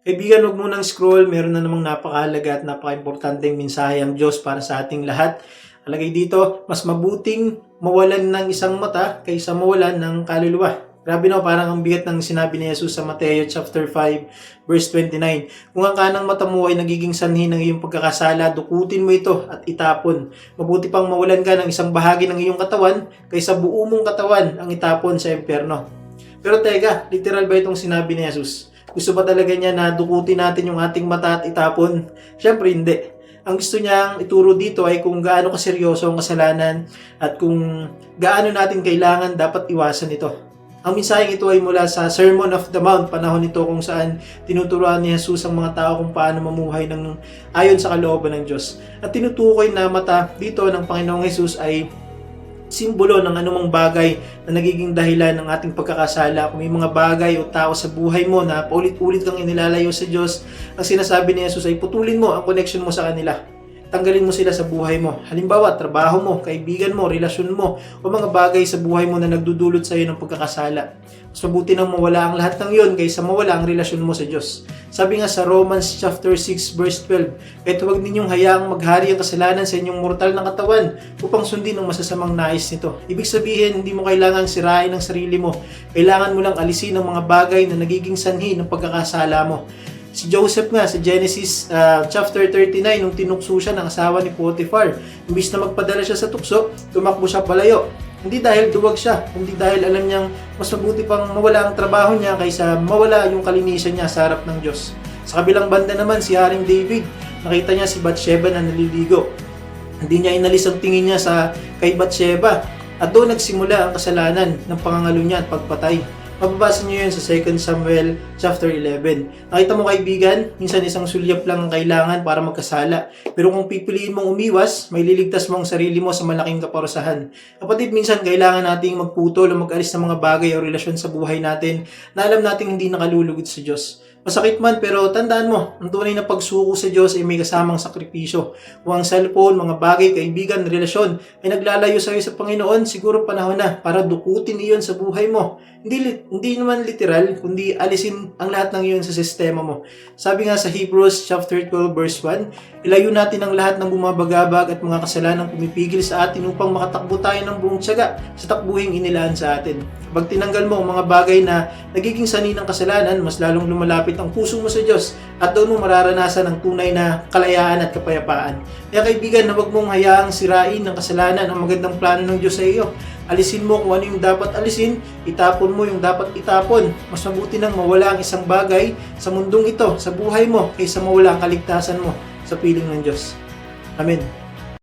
Kaibigan, huwag munang scroll. Meron na namang napakahalaga at napaka-importanteng mensahe ang Diyos para sa ating lahat. Alagay dito, mas mabuting mawalan ng isang mata kaysa mawalan ng kaluluwa. Grabe no, parang ang bigat ng sinabi ni Jesus sa Mateo chapter 5 verse 29. Kung ang kanang mata mo ay nagiging sanhi ng iyong pagkakasala, dukutin mo ito at itapon. Mabuti pang mawalan ka ng isang bahagi ng iyong katawan kaysa buo mong katawan ang itapon sa impyerno. Pero teka, literal ba itong sinabi ni Jesus? Gusto ba talaga niya na dukutin natin yung ating mata at itapon? Siyempre hindi. Ang gusto niyang ituro dito ay kung gaano kaseryoso ang kasalanan at kung gaano natin kailangan dapat iwasan ito. Ang mensaheng ito ay mula sa Sermon of the Mount, panahon nito kung saan tinuturuan ni Jesus ang mga tao kung paano mamuhay ng ayon sa kalooban ng Diyos. At tinutukoy na mata dito ng Panginoong Jesus ay simbolo ng anumang bagay na nagiging dahilan ng ating pagkakasala. Kung may mga bagay o tao sa buhay mo na paulit-ulit kang inilalayo sa Diyos, ang sinasabi ni Jesus ay putulin mo ang connection mo sa kanila. Tanggalin mo sila sa buhay mo. Halimbawa, trabaho mo, kaibigan mo, relasyon mo, o mga bagay sa buhay mo na nagdudulot sa iyo ng pagkakasala. Mas mabuti nang mawala ang lahat ng yon kaysa mawala ang relasyon mo sa Diyos. Sabi nga sa Romans chapter 6 verse 12, Kahit huwag ninyong hayaang maghari ang kasalanan sa inyong mortal na katawan upang sundin ang masasamang nais nito. Ibig sabihin, hindi mo kailangang sirain ang sarili mo. Kailangan mo lang alisin ang mga bagay na nagiging sanhi ng pagkakasala mo. Si Joseph nga sa Genesis uh, chapter 39 nung tinukso siya ng asawa ni Potiphar. Imbis na magpadala siya sa tukso, tumakbo siya palayo. Hindi dahil duwag siya, hindi dahil alam niyang mas mabuti pang mawala ang trabaho niya kaysa mawala yung kalinisan niya sa harap ng Diyos. Sa kabilang banda naman si Haring David, nakita niya si Bathsheba na naliligo. Hindi niya inalis ang tingin niya sa kay Bathsheba at doon nagsimula ang kasalanan ng pangangalo niya at pagpatay. Mababasa niyo yun sa 2 Samuel chapter 11. Nakita mo kaibigan, minsan isang sulyap lang ang kailangan para magkasala. Pero kung pipiliin mong umiwas, may liligtas mo ang sarili mo sa malaking kaparusahan. Kapatid, minsan kailangan nating magputol o mag-alis ng mga bagay o relasyon sa buhay natin na alam nating hindi nakalulugod sa Diyos. Masakit man pero tandaan mo, ang tunay na pagsuko sa Diyos ay may kasamang sakripisyo. Kung ang cellphone, mga bagay, kaibigan, relasyon ay naglalayo sa iyo sa Panginoon, siguro panahon na para dukutin iyon sa buhay mo. Hindi, hindi naman literal, kundi alisin ang lahat ng iyon sa sistema mo. Sabi nga sa Hebrews chapter 12 verse 1, ilayo natin ang lahat ng bumabagabag at mga kasalanang pumipigil sa atin upang makatakbo tayo ng buong tiyaga sa takbuhing inilaan sa atin. Pag tinanggal mo ang mga bagay na nagiging sani ng kasalanan, mas lalong lumalapit ang puso mo sa Diyos at doon mo mararanasan ang tunay na kalayaan at kapayapaan. Kaya kaibigan, na huwag mong hayaang sirain ng kasalanan ang magandang plano ng Diyos sa iyo. Alisin mo kung ano yung dapat alisin, itapon mo yung dapat itapon. Mas mabuti nang mawala ang isang bagay sa mundong ito, sa buhay mo, kaysa mawala ang kaligtasan mo sa piling ng Diyos. Amen.